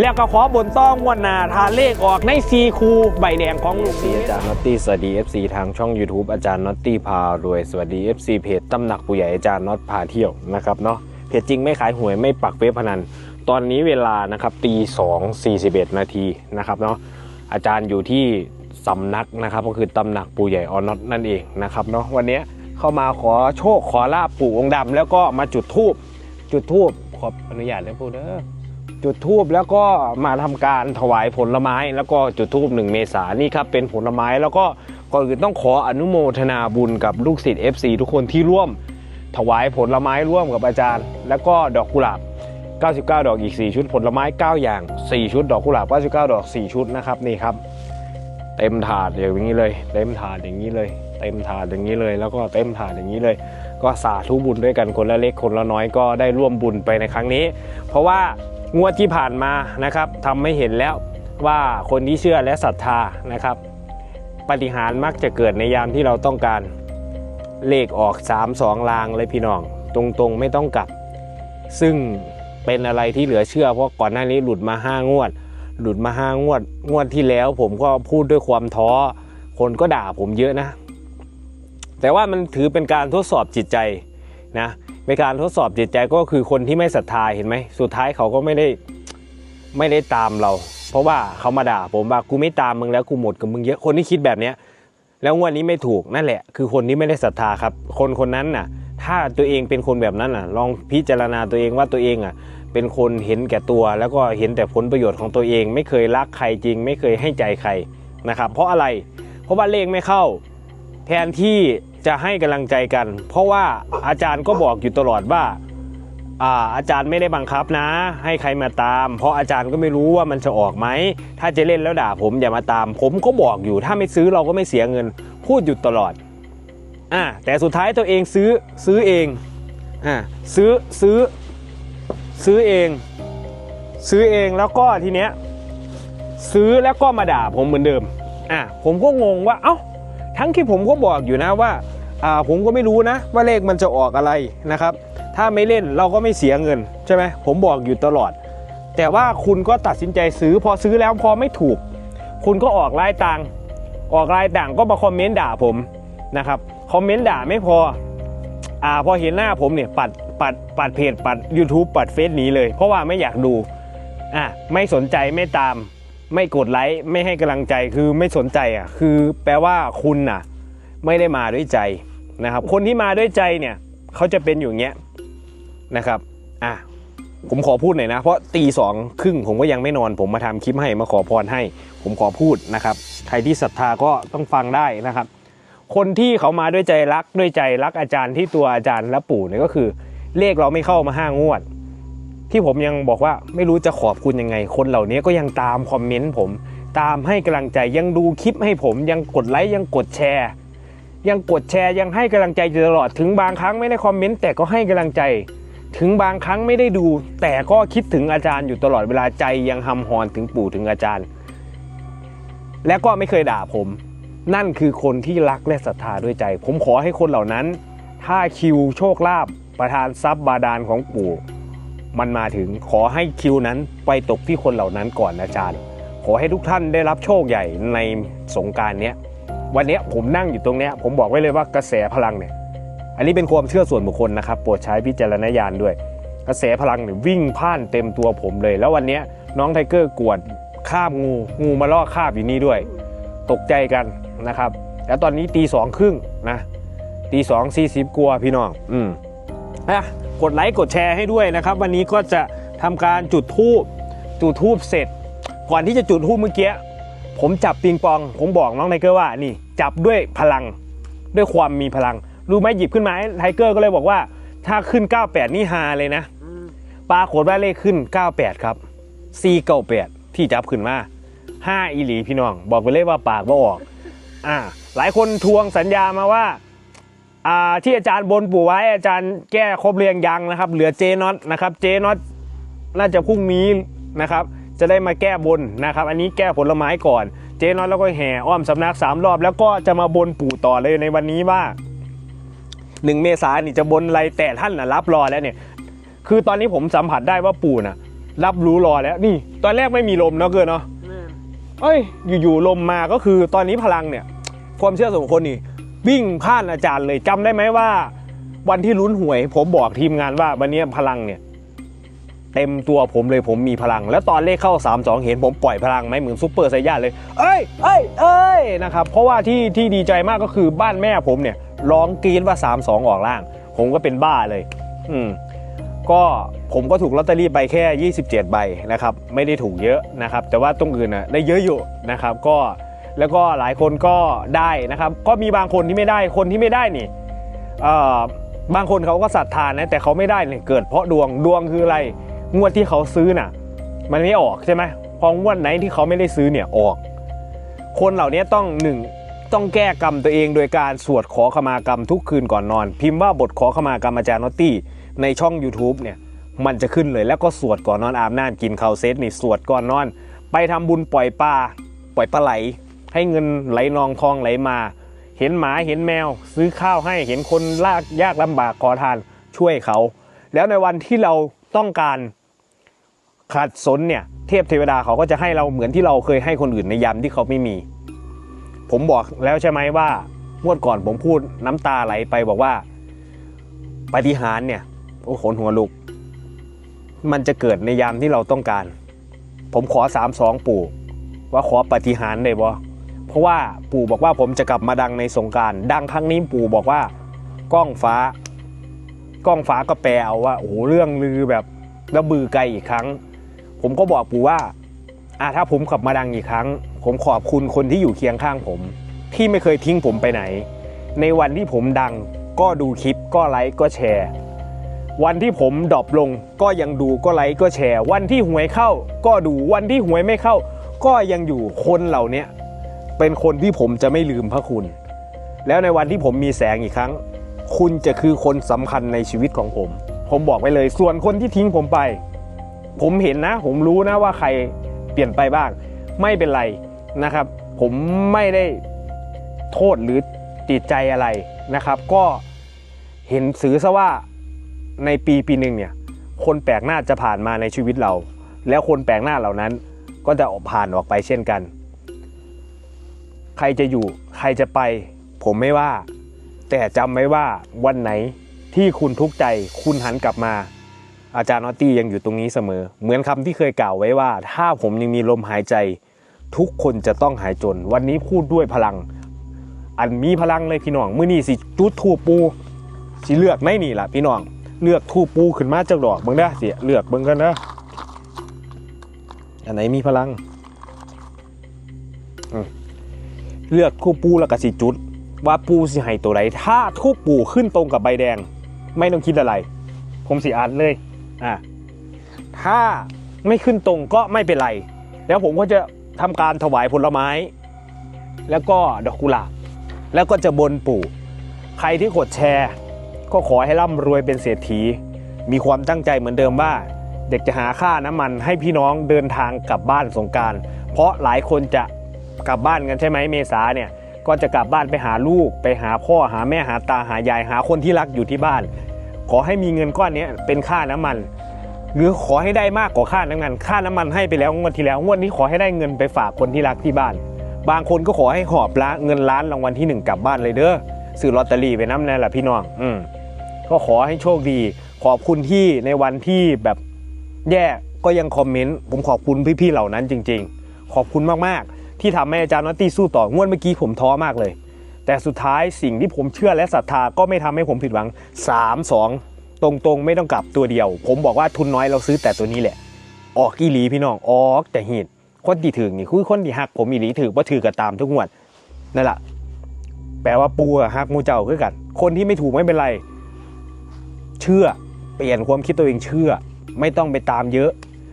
แล้วก็ขอบนต้องงวดหนาทาเลขออกในซีคูใบแดงของลูกสวัสดีนี้อาจารย์น็อตตี้สวัสดี FC ทางช่อง YouTube อาจารย์น็อตตี้พารวย สวัสดี FC เพจตำหนักผู้ใหญ่อาจารย์น็อตพาเที่ยวนะครับเนาะเพจจริงไม่ขายหวยไม่ปักเว็บพนัน ตอนนี้เวลานะครับตีสองสี่สิบเอ็ดนาทีนะครับเนาะอาจารย์อยู่ที่สำนักนะครับก็คือตำหนักปู่ใหญ่ออน็อตนั่นเองนะครับเนาะวันนี้เข้ามาขอโชคขอลาบปู่องค์ดำแล้วก็มาจุดธูปจุดธูปขออนุญาตเลยพูดเด้อ จุดทูบแล้วก็มาทำการถวายผลไม้ แล้วก็จุดทูบหนึ่งเมษานนี่ครับเป็นผลไม้แล้วก็ก่อนอื่นต้องขออนุโมทนาบุญกับลูกศิษย์ FC ทุกคนที่ร่วม ถวายผลไม้ร่วมกับอาจารย์ แล้วก็ดอกกุหลาบ 99 ดอกอีก 4 ชุด ผลไม้ 9 อย่าง 4 ชุด ดอกกุหลาบ 99 ดอก 4 ชุดนะครับนี่ครับ เต็มถาดอย่างนี้เลย เต็มถาดอย่างนี้เลย เต็มถาดอย่างนี้เลย แล้วก็เต็มถาดอย่างนี้เลย ก็สาธุบุญด้วยกันคนละเล็กคนละน้อยก็ได้ร่วมบุญไปในครั้งนี้ เพราะว่า งวดที่ผ่านมานะครับทำให้เห็นแล้วว่าคนที่เชื่อและศรัทธานะครับปฏิหารมักจะเกิดในยามที่เราต้องการเลขออก 3 2 ลางเลยพี่น้อง ตรงๆไม่ต้องกลับ ซึ่งเป็นอะไรที่เหลือเชื่อเพราะก่อนหน้านี้หลุดมา 5 งวด หลุดมา 5 งวด งวดที่แล้วผมก็พูดด้วยความท้อ คนก็ด่าผมเยอะนะ แต่ว่ามันถือเป็นการทดสอบจิตใจนะ เป็นการทดสอบจิตใจก็คือคนที่ไม่ศรัทธาเห็นไหมสุดท้ายเขาก็ไม่ได้ไม่ได้ตามเรา เพราะว่าเขามาด่าผมว่ากูไม่ตามมึงแล้วกูหมดกับมึงเยอะคนที่คิดแบบเนี้ยแล้วงวดนี้ไม่ถูกนั่นแหละ คือคนที่ไม่ได้ศรัทธาครับ คนคนนั้นน่ะ ถ้าตัวเองเป็นคนแบบนั้นน่ะ ลองพิจารณาตัวเองว่าตัวเองอะ เป็นคนเห็นแก่ตัว แล้วก็เห็นแต่ผลประโยชน์ของตัวเอง ไม่เคยรักใครจริง ไม่เคยให้ใจใครนะครับ เพราะอะไร เพราะว่าเลขไม่เข้า แทนที่ จะให้กำลังใจกัน เพราะว่าอาจารย์ก็บอกอยู่ตลอดว่าอาอาจารย์ไม่ได้บังคับนะ ให้ใครมาตาม เพราะอาจารย์ก็ไม่รู้ว่ามันจะออกไหม ถ้าจะเล่นแล้วด่าผมอย่ามาตาม ผมก็บอกอยู่ ถ้าไม่ซื้อเราก็ไม่เสียเงิน พูดอยู่ตลอดอ่าแต่สุดท้ายตัวเองซื้อซื้อเองอ่าซื้อซื้อซื้อเอง ซื้อเองแล้วก็ทีเนี้ยซื้อแล้วก็มาด่าผมเหมือนเดิมอะผมก็งงว่าเอ้าทั้งที่ผมก็บอกอยู่นะว่า ผมก็ไม่รู้นะว่าเลขมันจะออกอะไรนะครับ ถ้าไม่เล่นเราก็ไม่เสียเงินใช่ไหมผมบอกอยู่ตลอด แต่ว่าคุณก็ตัดสินใจซื้อพอซื้อแล้วพอไม่ถูก คุณก็ออกรายต่างออกรายต่างก็มาคอมเมนต์ด่าผมนะครับคอมเมนต์ด่าไม่พออ่าพอเห็นหน้าผมเนี่ยปัดปัดปัดเพจปัด YouTube ปัดเฟซหนีเลย เพราะว่าไม่อยากดูอะไม่สนใจไม่ตาม ไม่กดไลค์ไม่ให้กำลังใจคือไม่สนใจอะคือแปลว่าคุณน่ะ ไม่ได้มาด้วยใจนะครับ คนที่มาด้วยใจเนี่ยเขาจะเป็นอยู่เงี้ยนะครับอะผมขอพูดหน่อยนะ เพราะตีสองครึ่งผมก็ยังไม่นอน ผมมาทำคลิปให้มาขอพรให้ ผมขอพูดนะครับ ใครที่ศรัทธาก็ต้องฟังได้นะครับ คนที่เขามาด้วยใจรักด้วยใจรักอาจารย์ที่ตัวอาจารย์และปู่เนี่ยก็คือ เลขเราไม่เข้ามาห้างวด ที่ผมยังบอกว่าไม่รู้จะขอบคุณยังไง คนเหล่านี้ก็ยังตามคอมเมนต์ผม ตามให้กำลังใจยังดูคลิปให้ผมยังกดไลค์ยังกดแชร์ ยังกดแชร์ยังให้กำลังใจอยู่ตลอดถึงบางครั้งไม่ได้คอมเมนต์แต่ก็ให้กำลังใจ ถึงบางครั้งไม่ได้ดู แต่ก็คิดถึงอาจารย์อยู่ตลอดเวลาใจยังหำหอนถึงปู่ถึงอาจารย์ และก็ไม่เคยด่าผม นั่นคือคนที่รักและศรัทธาด้วยใจ ผมขอให้คนเหล่านั้น ถ้าคิวโชคลาภประทานทรัพย์บาดาลของปู่ มันมาถึงขอให้คิวนั้นไปตกที่คนเหล่านั้นก่อนอาจารย์ ขอให้ทุกท่านได้รับโชคใหญ่ในสงการนี้ วันนี้ผมนั่งอยู่ตรงนี้ผมบอกไว้เลยว่ากระแสพลังเนี่ย อันนี้เป็นความเชื่อส่วนบุคคลนะครับ โปรดใช้พิจารณญาณด้วย กระแสพลังเนี่ยวิ่งพ่านเต็มตัวผมเลย แล้ววันนี้น้องไทเกอร์กวดคาบงู งูมาล่อคาบอยู่นี่ด้วย ตกใจกันนะครับ แล้วตอนนี้ตีสองครึ่งนะตีสองสี่สิบกลัวาพี่น้อง อืมอะกดไลค์กดแชร์ให้ด้วยนะครับ วันนี้ก็จะทำการจุดทูบจุดทูบเสร็จ ก่อนที่จะจุดทูบเมื่อกี้ ผมจับปิงปอง ผมบอกน้องไทเกอร์ว่านี่จับด้วยพลังด้วยความมีพลัง รู้ไหมหยิบขึ้นมาไทเกอร์ก็เลยบอกว่า ถ้าขึ้น 98 นี่ฮาเลยนะปรากฏว่าเลขขึ้น 98 ครับ498ที่จับขึ้นมา5อีหลีพี่น้อง บอกไปเลยว่าปากว่าออกอ่าหลายคนทวงสัญญามาว่าอ่าที่อาจารย์บนปู่ไว้อาจารย์แก้ครบเรียงยังนะครับ เหลือเจน็อตนะครับเจน็อตน่าจะพรุ่งนี้นะครับ จะได้มาแก้บนนะครับ อันนี้แก้ผลไม้ก่อน เจน็อตแล้วก็แห่อ้อมสำนักสามรอบ แล้วก็จะมาบนปู่ต่อเลยในวันนี้ว่าหนึ่งเมษายนนี่จะบนอะไรแต่ท่านนะรับรอแล้วเนี่ย คือตอนนี้ผมสัมผัสได้ว่าปู่น่ะรับรู้รอแล้วนี่ ตอนแรกไม่มีลมเนาะเกินเนาะเอ้ย อยู่ๆลมมาก็คือตอนนี้พลังเนี่ย ความเชื่อส่วนบุคคลนี่วิ่งผ่านอาจารย์เลยจำได้ไหมว่า วันที่ลุ้นหวย ผมบอกทีมงานว่าวันนี้พลังเนี่ย เต็มตัวผมเลยผมมีพลัง แล้วตอนเลขเข้า 3 2 เห็นผมปล่อยพลังไหมเหมือนซุปเปอร์ไซย่าเลย เอ้ยเอ้ยเอ้ยนะครับเพราะว่าที่ที่ดีใจมากก็คือบ้านแม่ผมเนี่ยร้องกรี๊ดว่า 3 2 ออกล่าง ผมก็เป็นบ้าเลย อืมก็ผมก็ถูกลอตเตอรี่ไปแค่ 27 ใบนะครับไม่ได้ถูกเยอะนะครับ แต่ว่าตรงอื่นน่ะได้เยอะอยู่นะครับ ก็แล้วก็หลายคนก็ได้นะครับ ก็มีบางคนที่ไม่ได้คนที่ไม่ได้นี่เอ่อบางคนเขาก็ศรัทธานะแต่เขาไม่ได้เนี่ยเกิดเพราะดวงดวงคืออะไร งวดที่เขาซื้อน่ะ มันไม่ออกใช่ไหมพองวดไหนที่เขาไม่ได้ซื้อเนี่ยออก คนเหล่านี้ต้องหนึ่งต้องแก้กรรมตัวเองโดยการสวดขอขมากรรมทุกคืนก่อนนอน พิมพ์ว่าบทขอขมากรรมอาจารย์นอตตี้ในช่อง YouTube เนี่ยมันจะขึ้นเลยแล้วก็สวดก่อนนอนอาบน้ำกินข้าวเซตนี่สวดก่อนนอน ไปทำบุญปล่อยปลาปล่อยปลาไหล ให้เงินไหลนองทองไหลมา เห็นหมาเห็นแมว ซื้อข้าวให้เห็นคนลากยากลำบากขอทานช่วยเขา แล้วในวันที่เราต้องการ ขัดสนเนี่ยเทพเทวดาเขาก็จะให้เราเหมือนที่เราเคยให้คนอื่นในยามที่เขาไม่มี ผมบอกแล้วใช่ไหมว่างวดก่อนผมพูดน้ำตาไหลไปบอกว่าปฏิหารเนี่ยโอ้ขนหัวลุก มันจะเกิดในยามที่เราต้องการ ผมขอสามสองปู่ ว่าขอปฏิหารได้บ่เพราะว่าปู่บอกว่าผมจะกลับมาดังในสงการดังครั้งนี้ปู่บอกว่ากล้องฟ้า กล้องฟ้าก็แปลเอาว่าโอ้โหเรื่องลือแบบระบือไกลอีกครั้ง ผมก็บอกปู่ว่าอะถ้าผมกลับมาดังอีกครั้ง ผมขอบคุณคนที่อยู่เคียงข้างผม ที่ไม่เคยทิ้งผมไปไหน ในวันที่ผมดังก็ดูคลิปก็ไลค์ก็แชร์ วันที่ผมดรอปลงก็ยังดูก็ไลค์ก็แชร์ วันที่หวยเข้า ก็ดูวันที่หวยไม่เข้า ก็ยังอยู่คนเหล่านี้เป็นคนที่ผมจะไม่ลืมพระคุณ แล้วในวันที่ผมมีแสงอีกครั้ง คุณจะคือคนสำคัญในชีวิตของผม ผมบอกไว้เลยส่วนคนที่ทิ้งผมไป ผมเห็นนะ ผมรู้นะว่าใครเปลี่ยนไปบ้าง ไม่เป็นไรนะครับ ผมไม่ได้โทษหรือติดใจอะไรนะครับ ก็เห็นสื่อซะว่าในปีปีหนึ่งเนี่ยคนแปลกหน้าจะผ่านมาในชีวิตเรา แล้วคนแปลกหน้าเหล่านั้นก็จะออกผ่านออกไปเช่นกัน ใครจะอยู่ใครจะไป ผมไม่ว่า แต่จำไว้ว่าวันไหนที่คุณทุกข์ใจคุณหันกลับมา อาจารย์นอตตี้ยังอยู่ตรงนี้เสมอ เหมือนคำที่เคยกล่าวไว้ว่า ถ้าผมยังมีลมหายใจ ทุกคนจะต้องหายจน วันนี้พูดด้วยพลัง อันมีพลังเลยพี่น้องมื้อนี้สิจุดทูปปูสิเลือกในนี่ล่ะพี่น้องเลือกทูปปูขึ้นมาจากดอกเบิ่งเด้อสิเลือกเบิ่งกันนะอันไหนมีพลังเลือกทูปปูแล้วก็สิจุด ว่าปูสิให้ตัวใดถ้าทูปปูขึ้นตรงกับใบแดง ไม่ต้องคิดอะไร ผมสิอ่านเลย อ่าถ้าไม่ขึ้นตรงก็ไม่เป็นไร แล้วผมก็จะทำการถวายผลไม้ แล้วก็ดอกกุหลาบ แล้วก็จะบนปู่ ใครที่กดแชร์ ก็ขอให้ร่ำรวยเป็นเศรษฐี มีความตั้งใจเหมือนเดิมว่า เด็กจะหาค่าน้ำมันให้พี่น้องเดินทางกลับบ้านสงการ เพราะหลายคนจะกลับบ้านกันใช่ไหมเมษาเนี่ย ก็จะกลับบ้านไปหาลูก ไปหาพ่อหาแม่หาตาหายายหาคนที่รักอยู่ที่บ้าน ขอให้มีเงินก้อนนี้เป็นค่าน้ำมัน หรือขอให้ได้มากกว่าค่าน้ำมัน ค่าน้ำมันให้ไปแล้วงวดที่แล้วงวดนี้ขอให้ได้เงินไปฝากคนที่รักที่บ้าน บางคนก็ขอให้หอบละเงินล้านรางวัลที่หนึ่งกลับบ้านเลยเด้อซื้อลอตเตอรี่ไปน้ำนั่นแหละพี่น้องอืมก็ขอให้โชคดี ขอบคุณที่ในวันที่แบบแย่ก็ยังคอมเมนต์ผมขอบคุณพี่ๆเหล่านั้นจริง ๆ ขอบคุณมากๆ ที่ทำให้อาจารย์นอตตี้สู้ต่องวดเมื่อกี้ผมท้อมากเลย แต่สุดท้ายสิ่งที่ผมเชื่อและศรัทธาก็ไม่ทำให้ผมผิดหวัง 3 2 ตรงๆ ไม่ต้องกลับตัวเดียว ผมบอกว่าทุนน้อยเราซื้อแต่ตัวนี้แหละ ออกอีหลีพี่น้องออกแต่หีดคนที่ถึงนี่คือคนที่หักผมอีหลีถือว่าถือก็ตามทุกงวดนั่นแหละแปลว่าปูหักมูเจ้าคือกัน คนที่ไม่ถูกไม่เป็นไร เชื่อเปลี่ยนความคิดตัวเองเชื่อ ไม่ต้องไปตามเยอะ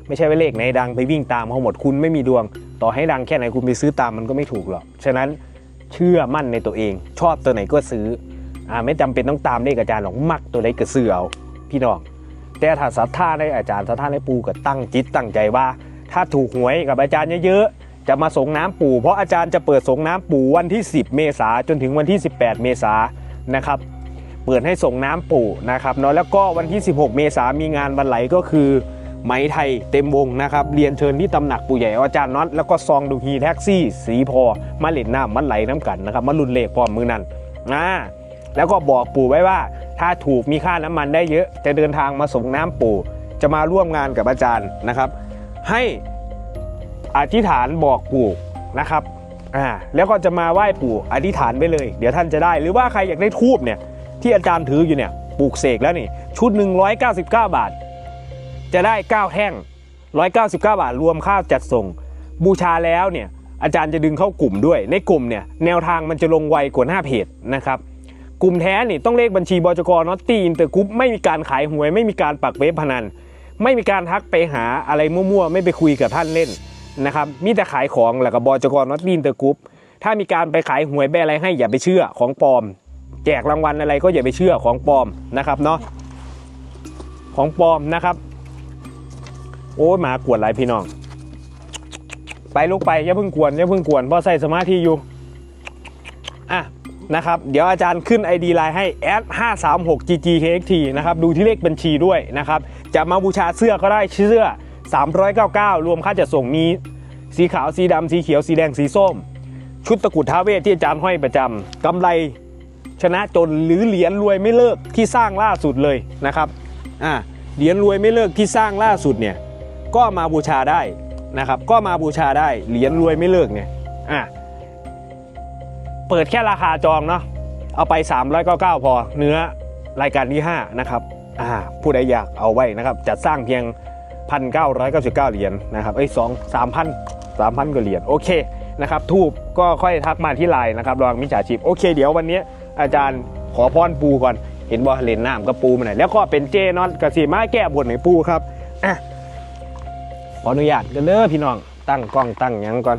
ไม่ใช่ว่าเลขไหนดังไปวิ่งตามเขาหมดคุณไม่มีดวง ต่อให้ดังแค่ไหนคุณไปซื้อตามมันก็ไม่ถูกหรอกฉะนั้น เชื่อมั่นในตัวเอง ชอบตัวไหนก็ซื้ออ่าไม่จำเป็นต้องตามเลขอาจารย์หรอกมักตัวไหนก็ซื้อเอาพี่น้องแต่ถ้าศรัทธาในอาจารย์ศรัทธาในปู่ก็ตั้งจิตตั้งใจว่า ถ้าถูกหวยกับอาจารย์เยอะๆจะมาส่งน้ำปู่ เพราะอาจารย์จะเปิดส่งน้ำปู่วันที่ 10 เมษาจนถึงวันที่ 18 เมษานะครับเปิดให้ส่งน้ำปู่นะครับเนาะแล้วก็วันที่ 16 เมษามีงานวันไหลก็คือ ไหมไทยเต็มวงนะครับเรียนเชิญที่ตำหนักปู่ใหญ่อาจารย์น็อตแล้วก็ซองดูฮีแท็กซี่ สีพอมาเล่นน้ำมันไหลน้ำกันนะครับมาลุนเลขพร้อมมือนั้นอ่าแล้วก็บอกปู่ไว้ว่า ถ้าถูกมีค่าน้ำมันได้เยอะจะเดินทางมาส่งน้ำปู่ จะมาร่วมงานกับอาจารย์นะครับ ให้อธิษฐานบอกปู่นะครับอ่าแล้วก็จะมาไหว้ปู่อธิษฐานไปเลย เดี๋ยวท่านจะได้ หรือว่าใครอยากได้ทูบเนี่ยที่อาจารย์ถืออยู่เนี่ยปลูกเสกแล้วนี่ชุดหนึ่ง199 บาท จะได้ 9 แท่ง 199 บาทรวมค่าจัดส่ง บูชาแล้วเนี่ยอาจารย์จะดึงเข้ากลุ่มด้วย ในกลุ่มเนี่ยแนวทางมันจะลงไวกว่าหน้าเพจนะครับกลุ่มแท้นี่ต้องเลขบัญชีบจกนอตตี้อินเตอร์กรุ๊ปไม่มีการขายหวย ไม่มีการปักเว็บพนัน ไม่มีการทักไปหาอะไรมั่วๆ ไม่ไปคุยกับท่านเล่นนะครับมีแต่ขายของแล้วก็บจกนอตตี้อินเตอร์กรุ๊ปถ้ามีการไปขายหวยไปอะไรให้อย่าไปเชื่อของปลอม แจกรางวัลอะไรก็อย่าไปเชื่อของปลอมนะครับเนาะของปลอมนะครับ โอ้ยหมากวนหลายพี่น้อง ไปลุกไปอย่าเพิ่งกวนอย่าเพิ่งกวนเพราะใส่สมาธิอยู่อะนะครับเดี๋ยวอาจารย์ขึ้น ID ไลน์ให้ s 536 ggkxt นะครับดูที่เลขบัญชีด้วยนะครับจะมาบูชาเสื้อก็ได้เสื้อ 399 รวมค่าจัดส่งมีสีขาวสีดำสีเขียวสีแดงสีส้ม ชุดตะกรุดท้าเวทที่อาจารย์ห้อยประจำกำไรชนะจนหรือเหรียญรวยไม่เลิกที่สร้างล่าสุดเลยนะครับอ่าเหรียญรวยไม่เลิกที่สร้างล่าสุดเนี่ย ก็มาบูชาได้นะครับ ก็มาบูชาได้เหรียญรวยไม่เลิกเนี่ยอะเปิดแค่ราคาจองเนาะเอาไป399พอเนื้อรายการที่ 5 นะครับอ่าผู้ใดอยากเอาไว้นะครับ จัดสร้างเพียง 1,999 เหรียญนะครับไอ้สองสามพันสามพันกว่าเหรียญโอเคนะครับทูบก็ค่อยทักมาที่ไลน์นะครับรองมิจฉาชีพโอเค เดี๋ยววันนี้อาจารย์ขอพรปูก่อน เห็นบ่เลนน้ำกับปูมาหน่อยแล้วก็เป็นเจนอนกับสีมาแก้บนให้ปูครับอะ ขออนุญาตกันเด้อพี่น้อง ตั้งกล้องตั้งยังก่อน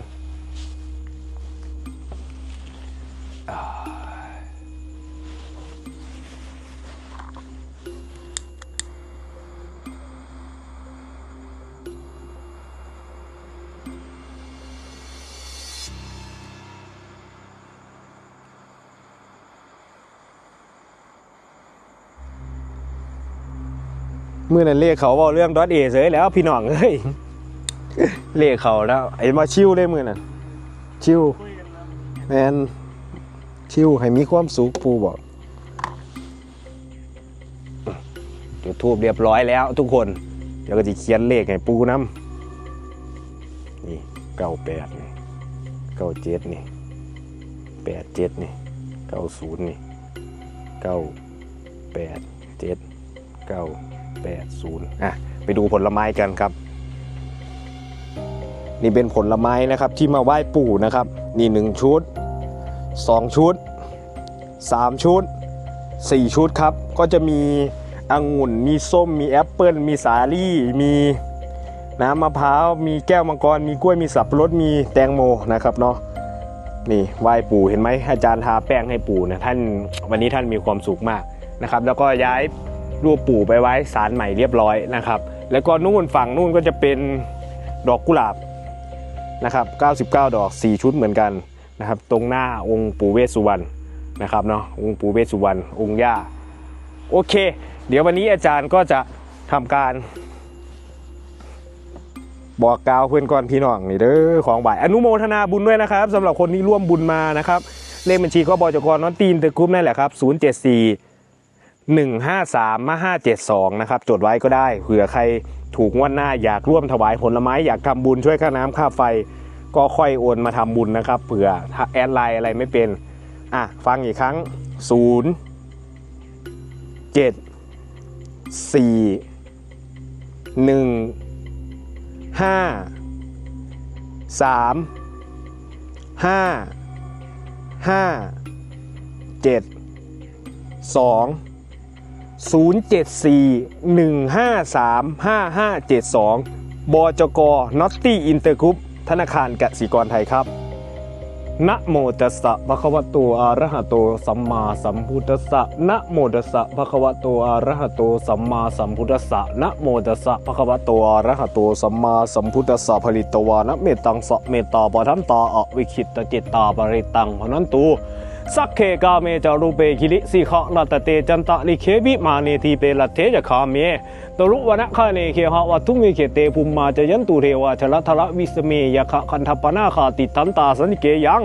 อ่ามื่อนั้นเลขเขาบอกเรื่องดอทเอเสยแล้วพี่น้องเอ้ย เลขเขาแล้ว ไอ้มาชิวได้มือน่ะ ชิวแมนชิวให้มีความสุขปูบอกจุดทูบเรียบร้อยแล้วทุกคน เดี๋ยวก็จะเขียนเลขให้ปูน้ำนี่เก้าแปดนี่เก้าเจ็ดนี่แปดเจ็ดนี่เก้าศูนย์นี่เก้าแปดเจ็ดเก้าแปดศูนย์อะ ไปดูผลไม้กันครับ นี่เป็นผลไม้นะครับที่มาไหว้ปู่นะครับ นี่หนึ่งชุดสองชุดสามชุดสี่ชุดครับ ก็จะมีองุ่น มีส้ม มีแอปเปิลมีสาลี่ มีน้ำมะพร้าว มีแก้วมังกร มีกล้วย มีสับปะรด มีแตงโมนะครับเนาะ นี่ไหว้ปู่เห็นไหมอาจารย์ทาแป้งให้ปู่นะท่านวันนี้ท่านมีความสุขมากนะครับ แล้วก็ย้ายรูปปู่ไปไว้ศาลใหม่เรียบร้อยนะครับ แล้วก็นู่นฝั่งนู่นก็จะเป็นดอกกุหลาบ นะครับ99 ดอก 4 ชุดเหมือนกันนะครับ ตรงหน้าองค์ปู่เวสสุวรรณนะครับเนาะองค์ปู่เวสสุวรรณองค์ย่าโอเค เดี๋ยววันนี้อาจารย์ก็จะทำการ บอกกล่าวเพื่อนก่อนพี่น้องนี่เด้อของบ่ายอนุโมทนาบุญด้วยนะครับสำหรับคนที่ร่วมบุญมานะครับ เลขบัญชีก็บจกรนอนตีนเตอร์กรุ๊ปนั่นแหละครับ074 153มา572 นะครับ จดไว้ก็ได้เผื่อใครถูกงวดหน้าอยากร่วมถวายผลไม้อยากทำบุญช่วยค่าน้ำค่าไฟ ก็ค่อยโอนมาทำบุญนะครับเผื่อแอดไลน์อะไรไม่เป็นอะฟังอีกครั้ง 0 7 4 1ห้าสามห้าห้าเจ็ดสองศูนย์เจ็ดสี่หนึ่งห้าสามห้าห้าเจ็ดสองบจกนอตตี้อินเตอร์กรุ๊ปธนาคารกสิกรไทยครับนะโมตัสสะภะคะวะโตอะระหะโตสัมมาสัมพุทธัสสะนะโมตัสสะภะคะวะโตอะระหะโตสัมมาสัมพุทธัสสะนะโมตัสสะภะคะวะโตอะระหะโตสัมมาสัมพุทธัสสะผลิตวานะเมตังสะเมตตาปะทันตาอวิคิตตจิตตาปริตังพนันตู สักเคกาเมจารูเปกิริสิขะลัตเตจันตะลิเคบิมาเนทีเปลัตเทจะคาเมตรุวนะคาเนเคหะวัตุมิเคเตภูมิมาจะยันตุเทวาชลทละวิสเมยะคะคันทปนาคาติตันตาสันเกยัง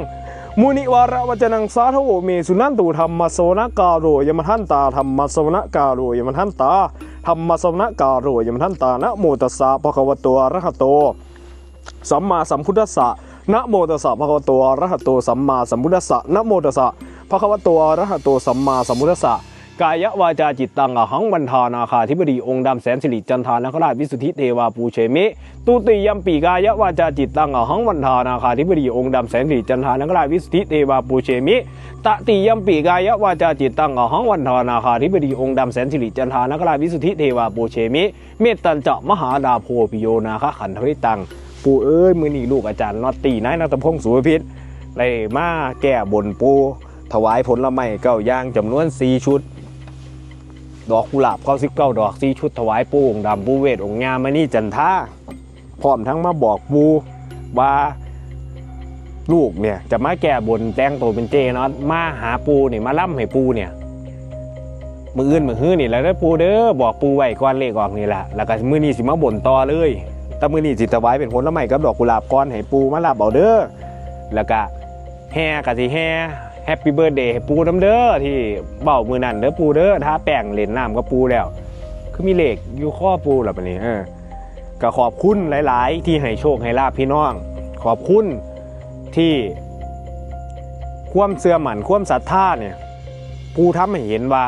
มุนิวาระวจนังสาธโวเมสุนันตุธรรมสวนกาโรยมทันตาธรรมสวนกาโรยมทันตาธรรมสวนกาโรยมทันตานะโมตัสสะภะคะวะโตอะระหะโตสัมมาสัมพุทธัสสะ นะโมตัสสะภะคะวะโตอะระหะโตสัมมาสัมพุทธัสสะนะโมตัสสะภะคะวะโตอะระหะโตสัมมาสัมพุทธัสสะกายวาจาจิตตังอหังวันทานาคาธิบดีองค์ดำแสนสิริจันทานคราชวิสุทธิเทวาปูเชมิตุติยัมปีกายวาจาจิตตังอหังวันทานาคาธิบดีองค์ดำแสนสิริจันทานคราชวิสุทธิเทวาปูเชมิตติยัมปีกายวาจาจิตตังอหังวันทานาคาธิบดีองค์ดำแสนสิริจันทานคราชวิสุทธิเทวาปูเชมิเมตตัญจะมหาดาโพปิโยนาคขันธริตัง ปูเอ้ยมือนี่ลูกอาจารย์นอตตีนายนัตพงศ์สุภพิษเลยมาแก้บนปูถวายผลละไม้เก้าอย่างจำนวนสี่ชุด ดอกกุหลาบเก้าสิบเก้าดอกสี่ชุด ถวายปูองค์ดำปูเวทองค์งามมานี่จันท่าพร้อมทั้งมาบอกปูว่าลูกเนี่ยจะมาแก้บนแต่งตัวเป็นเจเนอตมาหาปูเนี่ยมาล่ำให้ปูเนี่ยมืออื่นมือฮื้อนี่แล้วได้ปูเด้อบอกปูไว้ก่อนเลขออกนี่แหละแล้วก็มือนี้สิมาบ่นต่อเลย แต่มือนี้สิถวายเป็นผลไม้กับดอกกุหลาบก้อนให้ปูมารับเอาเด้อแล้วก็แห่กะสิแห่แฮปปี้เบิร์ดเดย์ให้ปูน้ำเด้อที่เบ้ามือนั่นเด้อปูเด้อท้าแป้งเล่นน้ำกับปูแล้ว คือมีเหล็กอยู่ข้อปูแล้วปะนี้เออก็ขอบคุณหลาย ๆ ที่ให้โชคให้ลาภพี่น้อง ขอบคุณที่ความเสื่อหมันความศรัทธาเนี่ยปูทำให้เห็นว่า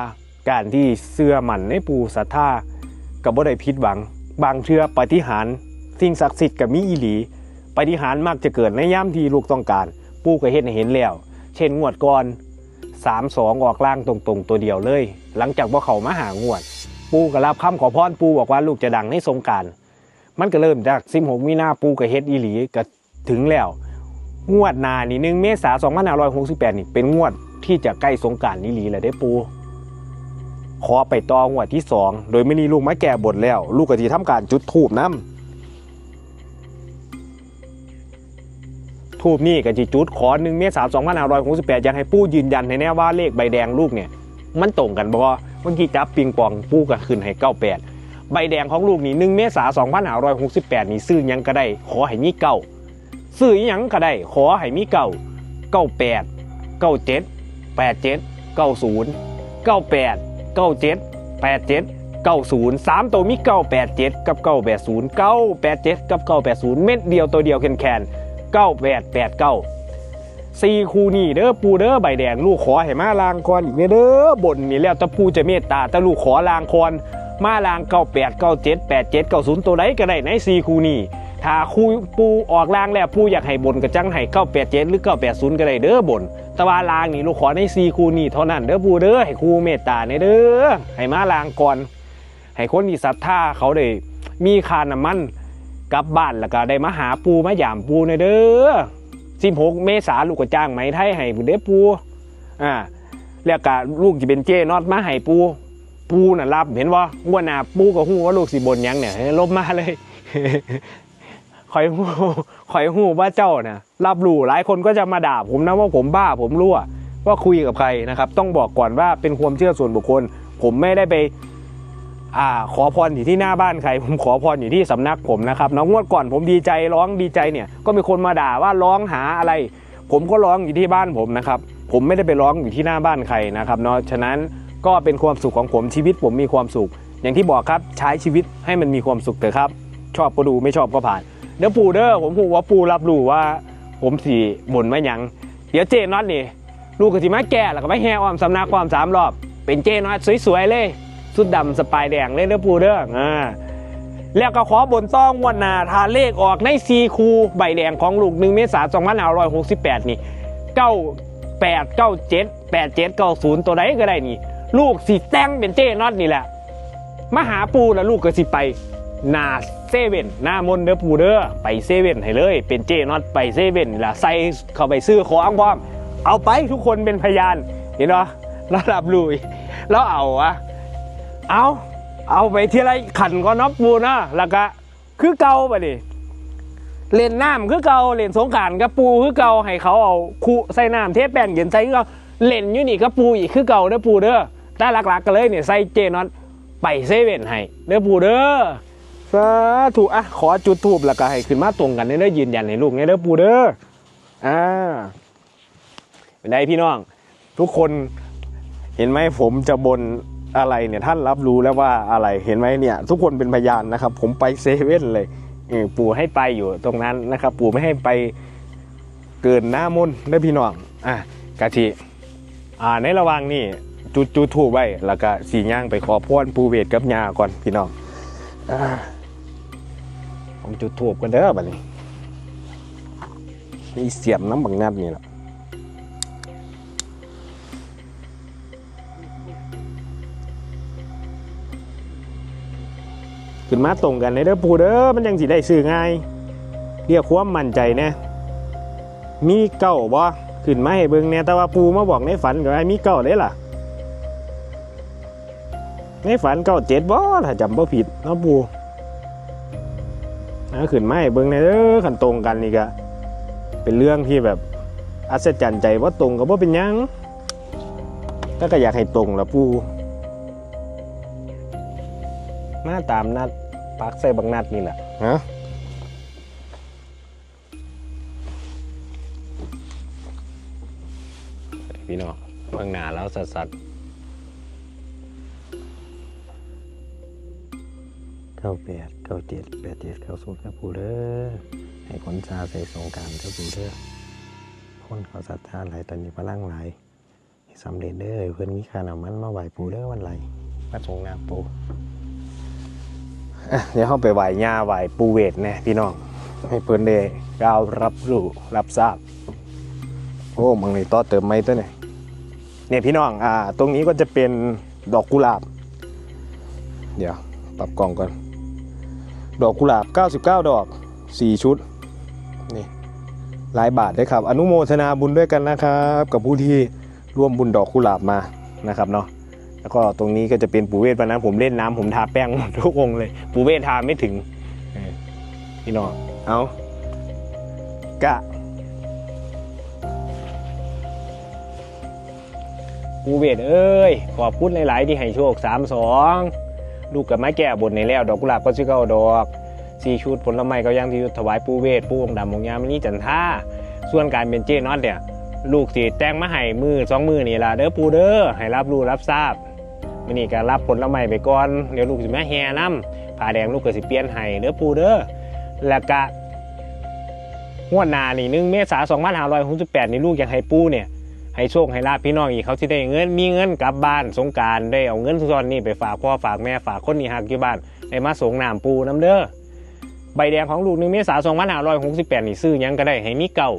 การที่เสื่อหมันในปูศรัทธากับบ่ได้ผิดหวัง บางเชื่อปฏิหาร สิ่งศักดิ์สิทธิ์กับมีอีหลีปฏิหารมักจะเกิดในย่ามที่ลูกต้องการ ปูก็เห็นเห็นแล้ว เช่นงวดก่อน3 2องออกล่างตรงๆ ตัวเดียวเลย หลังจากว่าเขามาหางวด ปูก็รับคำขอพรปูบอกว่าลูกจะดังในสงการ มันก็เริ่มจาก16มีนาปูก็เฮ็ดอีหลีก็ถึงแล้ว งวดนานี่หนึ่งเมษาสองพันห้าร้อยน2568นี่เป็นงวดที่จะใกล้สงการอีหลีแล้วได้ปูขอไปต่องวดที่สองโดยไม่นีลูกมาแก่บทแล้ว ลูกก็จะทำการจุดทูบน้ำ ทูบนี่ก็จะจุดขอหนึ่งเมษายน2568อยากให้ปู่ยืนยันให้แน่ว่าเลขใบแดงลูกเนี่ยมันตรงกันบ่เมื่อกี้จับปิงปองปู่ก็ขึ้นให้98ใบแดงของลูกนี่หนึ่งเมษาสองพันหนาลอยน2568นี่ซื้อยังก็ได้ ขอให้มีเก้าซื้อยังก็ได้ ขอให้มีเก้าเก้าแปดเก้าเจ็ดแปดเจ็ดเก้าศูนย์เก้าแปดเก้าเจ็ดแปดเจ็ดเก้าศูนย์สามตัวมีเก้าแปดเจ็ดกับเก้าแปดศูนย์เก้าแปดเจ็ดกับเก้าแปดศูนย์เม็ดเดียวตัวเดียวแคนแคน เก้าแปดแปดเก้าสี่คูนี่เด้อปูเด้อใบแดงลูกขอให้มาลางคอนอีกเด้อบนนี่แล้วตะปูจะเมตตาต่ลูกขอลางคอนมาลางเก้าแปดเก้าเจ็ดแปดเจ็ดเก้าศูนย์ตัวไหนก็ได้ในสี่คูนี่ถ้าคูปูออกลางแล้วปูอยากให้บนกระจังให้เก้าแปดเจ็ดหรือเก้าแปดศูนย์ก็ได้เด้อบนตะวันลางนี่ลูกขอในซีคูนี่เท่านั้นเด้อปูเด้อให้คูเมตตาในเด้อให้มาลางก่อนให้คนที่ศรัทธาเขาได้มีคาน้ำมัน กลับบ้านแล้วก็ได้มาหาปูมาหยามปูในเด้อ16เมษาลูกก็จ้างไหมไทยให้เด้ปูอ่าแล้วก็ลูกจะเป็นเจนอดมาให้ปูปูน่ะรับเห็นว่างวหน้าปูก็ฮู้ว่าลูกสิบนยังเนี่ยลบมาเลยคอยหูคอยหูว่าเจ้านะรับรู้หลายคนก็จะมาด่าผมนะว่าผมบ้าผมรั่วว่าคุยกับใครนะครับ ต้องบอกก่อนว่าเป็นความเชื่อส่วนบุคคล ผมไม่ได้ไป อ่าขอพรอยู่ที่หน้าบ้านใคร ผมขอพรอยู่ที่สำนักผมนะครับน้องงวดก่อนผมดีใจร้องดีใจเนี่ยก็มีคนมาด่าว่าร้องหาอะไร ผมก็ร้องอยู่ที่บ้านผมนะครับผมไม่ได้ไปร้องอยู่ที่หน้าบ้านใครนะครับเนาะฉะนั้นก็เป็นความสุขของผมชีวิตผมมีความสุข อย่างที่บอกครับใช้ชีวิตให้มันมีความสุขเถอะครับ ชอบก็ดูไม่ชอบก็ผ่านเดี๋ยวปูเด้อผมพูดว่าปูรับรู้ว่า ผมสี่บ่นมาหยัง เดี๋ยวเจน็อตนี่ ลูกก็สิมาแก่แล้วก็มาแห่ออมสำนักความสามรอบ เป็นเจน็อตสวยๆเลย สุดดำสปายแดงเลยเด้อปูเด้ออ่าแล้วก็ขอบนต้องวันนาทาเลขออกในซีคูใบแดงของลูกหนึ่งเมษายน2568 นี่ 9 8 9 7 8 7 9 0 ตัวใดก็ได้นี่ ลูกสิแตงเป็นเจนอตนี่แหละ มาหาปูแล้วลูกก็สิไปนาเซเว่นหน้ามนเด้อปูเด้อไปเซเว่นให้เลย เป็นเจนอตไปเซเว่นนี่แหละใส่เข้าไปซื้อของพร้อม เอาไปทุกคนเป็นพยานเห็นเนาะแล้วรับรู้อีกแล้วเอาอะ เอาเอาไปที่ไรขันก็น็อปปูนะแล้วก็คือเก่าไปดิเล่นน้ำคือเก่าเล่นสงการกับปูคือเก่าให้เขาเอาคูใส่น้ำเทแป้งเย็นใส่คือเก่าเล่นอยู่นี่ก็ปูอีกคือเก่าเด้อปูเด้อแต่หลักๆก็เลยเนี่ยใส่เจนอตไปเซเว่นให้เด้อปูเด้อสาธุอะขอจุดทูบแล้วก็ให้ขึ้นมาตรงกันเด้ยืนยันให้ลูกเนี่ยเด้อปูเด้ออ่าเป็นไงพี่น้อง ทุกคนเห็นไหมผมจะบน อะไรเนี่ยท่านรับรู้แล้วว่าอะไรเห็นไหมเนี่ย ทุกคนเป็นพยานนะครับ ผมไปเซเว่นเลยปู่ให้ไปอยู่ตรงนั้นนะครับ ปู่ไม่ให้ไปเกินหน้ามนได้พี่น้องอะกะทิอ่าในระหว่างนี่จุดจุดถูกไว้แล้วก็สีย่างไปขอพรปูเวทกับยาก่อนพี่น้องอ่าผมจุดถูกกันเด้อบัดนี้นี่เสียมน้ำบังนัดนี่แหละ ขึ้นมาตรงกันเลยเด้อปูเด้อมันยังสิได้ซื้อง่าย เรียกความมั่นใจแน่มีเก้าบ่ขึ้นมาให้เบิ่งแน่แต่ว่าปูมาบอกในฝันก็ไอ้มีเก้าเลยล่ะ ในฝันเก้าเจ็ดบ่ถ้าจำบ่ผิดเนาะปูนะขึ้นมาให้เบิ่งแน่เด้อขันตรงกันนี่ก็เป็นเรื่องที่แบบอัศจรรย์ใจว่าตรงกับว่าเป็นยังแต่ก็อยากให้ตรงละปูมาตามนัด ปักใส่บังนัดนี่แหละฮะพี่น้องเบื้องหน้าแล้วสัดสัดเก้าแปดเก้าเจ็ดแปดเจ็ดเก้าศูนย์ครับผู้เด้อให้คนซาใส่สงกรารครับผู้เด้อคนเขาศรัทธาหลายตอนนี้พลังหลายให้สำเร็จเด้อเพื่อนมีค่าน้ำมันมาไหวปูเด้อวันไรมาสงน้ำปูอะ เดี๋ยวเข้าไปไหว้ยาไหว้ปูเวทน่พี่น้อง ให้เพิ่นได้กล่าวรับรู้รับทราบ โอ้มังนี่ต่อเติมไหมตัวเนี่ยเนี่ยพี่น้องอ่าตรงนี้ก็จะเป็นดอกกุหลาบ เดี๋ยวปรับกล่องก่อน ดอกกุหลาบ 99 ดอก 4 ชุดนี่หลายบาทด้วยครับ อนุโมทนาบุญด้วยกันนะครับ กับผู้ที่ร่วมบุญดอกกุหลาบมานะครับเนาะ แล้วก็ตรงนี้ก็จะเป็นปูเวทวันนั้นผมเล่นน้ำผมทาแป้งหมดทุกองเลย ปูเวททาไม่ถึงเออพี่น้องเอากะปูเวทเอ้ยขอบคุณหลาย ๆ ที่ให้โชค3 2ลูกกับไม้แก่บนในแล้วดอกกุหลาบก็ชื่อเก้าดอกสี่ชุดผลไม้ก็ยังที่ถวายปูเวทปูองดำองยามนี้จันท่าส่วนการเป็นเจน็อตเนี่ยลูกสีแจ้งมาให้มือสองมือนี่ล่ะเด้อปูเด้อให้รับรู้รับทราบ มื่อนี้ก็รับผลไม้ไปก่อนเดี๋ยวลูกสิมาแห่น้ำผ้าแดงลูกก็สิเปลี่ยนให้เด้อปูเด้อแล้วก็งวดหน้านี่หนึงเมษาสองพันห้าร้อยน2568นี่ลูกอยากให้ปูเนี่ยให้โชคให้ลาภพี่น้องอีกเขาสิได้เงินมีเงินกลับบ้านสงการได้เอาเงินทุกตอนนี้ไปฝากพ่อฝากแม่ฝากคนที่หักอยู่บ้านได้มาส่งน้ำปูน้ำเด้อใบแดงของลูกหนึ่งเมษาสองพันห้าร้อยน2568นี่ซื้อยังก็ได้ให้มีเก่า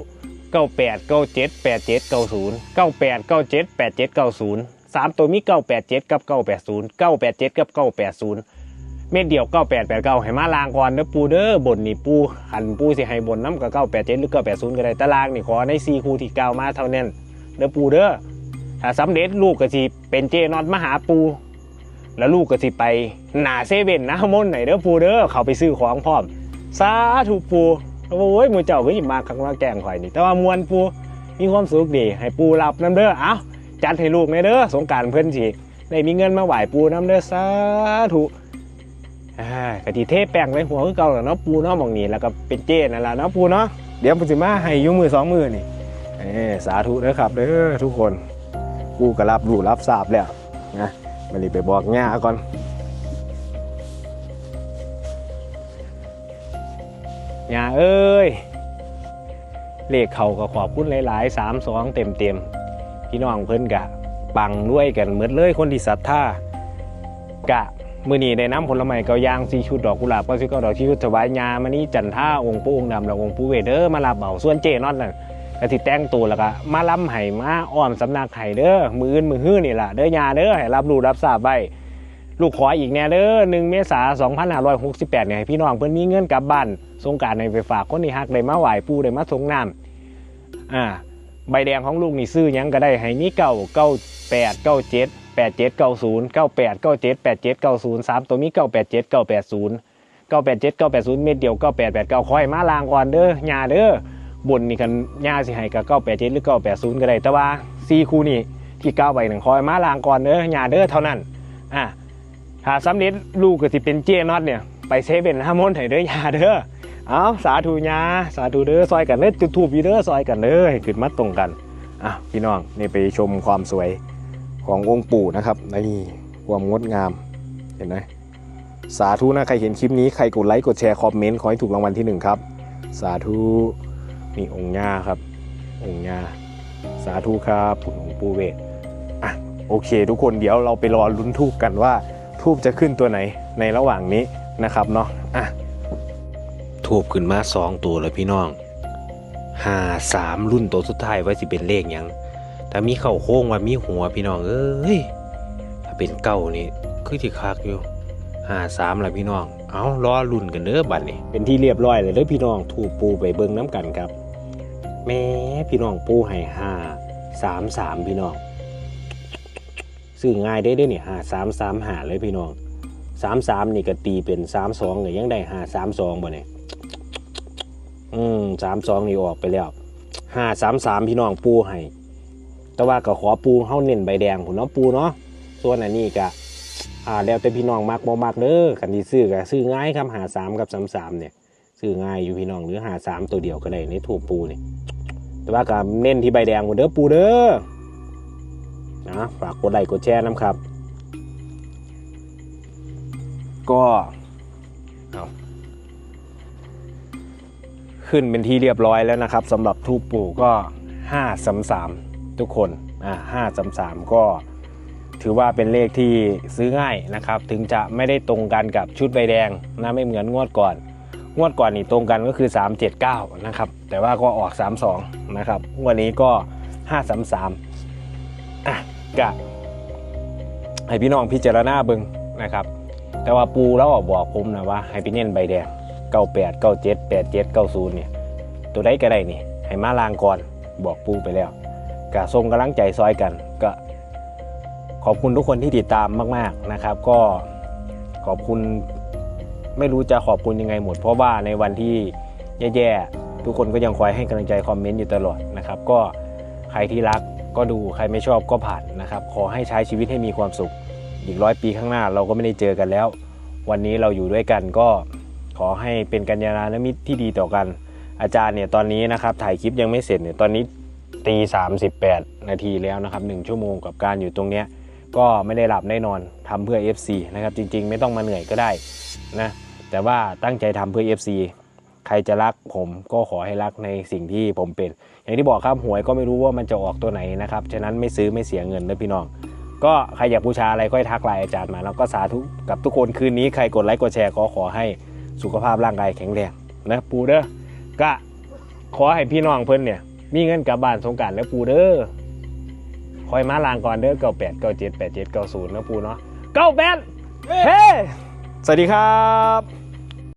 98 97 87 90 98 97 87 90 สามตัวมี987กับ980 987กับ980เม็ดเดียว9889ให้มาลางก่อนเด้อปูเด้อบนนี่ปูหันปูสิให้บนน้ำกับ987หรือ980ก็ได้ตารางนี่ขอใน4คู่ที่กล่ามาเท่านั้นเด้อปูเด้อถ้าสำเร็จลูกก็สิเป็นเจนอตมหาปู แล้วลูกก็สิไปหนาเซเว่นนะมนต์ไหนเด้อปูเด้อเขาไปซื้อของพร้อมสาธุปูโอ้ยมือเจ้าก็ยิมาข้างว่าแกงข่อยนี่แต่ว่ามวนปูมีความสุขดีให้ปูรับน้ำเด้อเอ้า จัดให้ลูกในเด้อสงการเพื่อนสิได้มีเงินมาไหวปูน้ำเด้อสาธุอ่ากะทิเทแป้งไว้หัวคือเก่าแล้วเนาะปูเนาะมองนี้แล้วก็เป็นเจนั่นแหละเนาะปูเนาะเดี๋ยวปูสิมาให้ยุ่มือสองมือนี่เออสาธุเด้อครับเด้อทุกคนปูก็รับรู้รับทราบแล้วนะมารีไปบอกง่าก่อนอย่าเอ้ยเลขเขาก็ขอบคุณหลายๆสามสองเต็มเต็ม พี่น้องเพิ่นกะปังด้วยกันเหมือนเลยคนที่ศรัทธากะมือนี้ได้น้ำผลไม้เกายางสีชุดดอกกุหลาบก็สิก็ดอกที่ชุดถวายยามานี่จันท่าองค์ปู่องค์ดำแล้วองค์ปู่เวเด้อมารับเอาส่วนเจนอตน่ะก็สิแต่งตัวแล้วก็มาล้ำไห้มาอ้อมสำนักไห้เด้อมืออื่นมือฮื้อนี่ล่ะเด้อยาเด้อให้รับรู้รับทราบไว้ลูกขออีกแน่เด้อหนึ่งเมษาสองพันห้าร้อยน2568เนี่ยให้พี่น้องเพิ่นมีเงินกลับบ้านสงการในไปฝากคนที่ฮักได้มาไหว้ปู่ได้มาสงน้ำอ่า ใบแดงของลูกนี่ซื้อยังก็ได้ให้มีเก้าเก้าแปดเก้าเจ็ดแปดเจ็ดเก้าศูนย์เก้าแปดเก้าเจ็ดแปดเจ็ดเก้าศูนย์สามตัวมีเก้าแปดเจ็ดเก้าแปดศูนย์เก้าแปดเจ็ดเก้าแปดศูนย์เม็ดเดียวเก้าแปดแปดเก้าคอยมาลางก่อนเด้อยาเด้อบนนี่กันยาสิให้กับเก้าแปดเจ็ดหรือเก้าแปดศูนย์ก็ได้แต่ว่าซีคูนี่ที่เก้าวไปหนึ่งคอยมาลางก่อนเด้ออย่าเด้อเท่านั้นอะถ้าสำเร็จลูกก็สิเป็นเจน็อตเนี่ยไปเซเว่นห้ามนให้เด้ออย่าเด้อ เอาสาธุญาสาธุเด้อซอยกันเด้อจุดทูบอยู่เด้อซอยกันเด้อให้ขึ้นมาตรงกันอะพี่น้องนี่ไปชมความสวยขององค์ปู่นะครับนี่ความงดงามเห็นไหมสาธุนะใครเห็นคลิปนี้ใครกดไลค์กดแชร์คอมเมนต์ขอให้ถูกรางวัลที่หนึ่งครับ สาธุมีองค์ย่าครับ องค์ย่าสาธุครับผุนองค์ปู่เวทอะโอเค ทุกคนเดี๋ยวเราไปรอลุ้นทูบกันว่าทูบจะขึ้นตัวไหนในระหว่างนี้นะครับเนาะอะ ทูบขึ้นมาสองตัวเลยพี่น้องหาสามรุ่นตัวสุดท้ายไว่าสิเป็นเลขยังแต่มีเข่าโค้งว่ามีหัวพี่น้องเอ้ยถ้าเป็นเก้านี่คือที่คักอยู่หาสามละพี่น้อง เอารอรุ่นกันเด้อบัดนี้เป็นที่เรียบร้อยเลยเด้อพี่น้องถูกปูไปเบิ่งน้ำกันครับแม่พี่น้องปูให้ห้าสามสามพี่น้องซื้อง่ายได้เด้อเนี่ยห้าสามสามหาเลยพี่น้องสามสามนี่ก็ตีเป็นสามสองเนี่ยยังได้ห้าสามสองบ่เนี่ย อืมสามสองนี่ออกไปแล้วห้าสามสามพี่น้องปูให้แต่ว่าก็ขอปูเฮาเน้นใบแดงผมเนาะปูเนาะส่วนอันนี้ก็อ่าแล้วแต่พี่น้องมักบ่มักเด้อกันที่ซื้อก็ซื้อง่ายครับหาสามกับสามสามเนี่ยซื้อง่ายอยู่พี่น้องหรือหาสามตัวเดียวก็ได้ในถูกปูนี่แต่ว่าก็เน้นที่ใบแดงหมดเด้อปูเด้อนะฝากกดไลค์กดแชร์น้ำครับ ก็เอา ขึ้นเป็นที่เรียบร้อยแล้วนะครับสำหรับทูปปูก็ห้าสามสามทุกคนอ่าห้าสามสามก็ถือว่าเป็นเลขที่ซื้อง่ายนะครับ ถึงจะไม่ได้ตรงกันกับชุดใบแดงนะไม่เหมือนงวดก่อน งวดก่อนนี่ตรงกันก็คือ 379 นะครับ แต่ว่าก็ออก 32 นะครับวันนี้ก็ 533อะกะให้พี่น้องพิจารณาเบิงนะครับ แต่ว่าปูแล้วบอกผมนะว่าให้พี่เน้นใบแดง 98 97 87 90เนี่ยตัวใดก็ได้นี่ให้มาลางก่อนบอกปูไปแล้วกะทรงกำลังใจซอยกันก็ ขอบคุณทุกคนที่ติดตามมาก ๆนะครับ ก็ขอบคุณไม่รู้จะขอบคุณยังไงหมด เพราะว่าในวันที่แย่ๆทุกคนก็ยังคอยให้กำลังใจคอมเมนต์อยู่ตลอดนะครับ ก็ใครที่รักก็ดูใครไม่ชอบก็ผ่านนะครับ ขอให้ใช้ชีวิตให้มีความสุข อีกร้อยปีข้างหน้าเราก็ไม่ได้เจอกันแล้ว วันนี้เราอยู่ด้วยกันก็ ขอให้เป็นกัญญาณมิตรที่ดีต่อกัน อาจารย์เนี่ยตอนนี้นะครับถ่ายคลิปยังไม่เสร็จเนี่ยตอนนี้ตี38นาทีแล้วนะครับ1ชั่วโมงกับการอยู่ตรงเนี้ยก็ไม่ได้หลับได้นอนทำเพื่อ FC นะครับจริงๆ ไม่ต้องมาเหนื่อยก็ได้นะแต่ว่าตั้งใจทำเพื่อ FC ใครจะรักผมก็ขอให้รักในสิ่งที่ผมเป็น อย่างที่บอกครับหวยก็ไม่รู้ว่ามันจะออกตัวไหนนะครับฉะนั้นไม่ซื้อไม่เสียเงินนะพี่น้อง ก็ใครอยากบูชาอะไรก็ให้ทักไลน์อาจารย์มา แล้วก็สาธุกับทุกคนคืนนี้ใครกดไลค์กดแชร์ก็ขอให้ สุขภาพร่างกายแข็งแรงนะปูเด้อก็ขอให้พี่น้องเพิ่นเนี่ย มีเงินกลับบ้านสงกรารแล้วปูเด้อคอยมาลางก่อนเด้อเก้าแปดเก้าเจ็ดแปดเจ็ดเก้าศูนย์นะปูเนาะเก้าแปดเฮ้สวัสดีครับ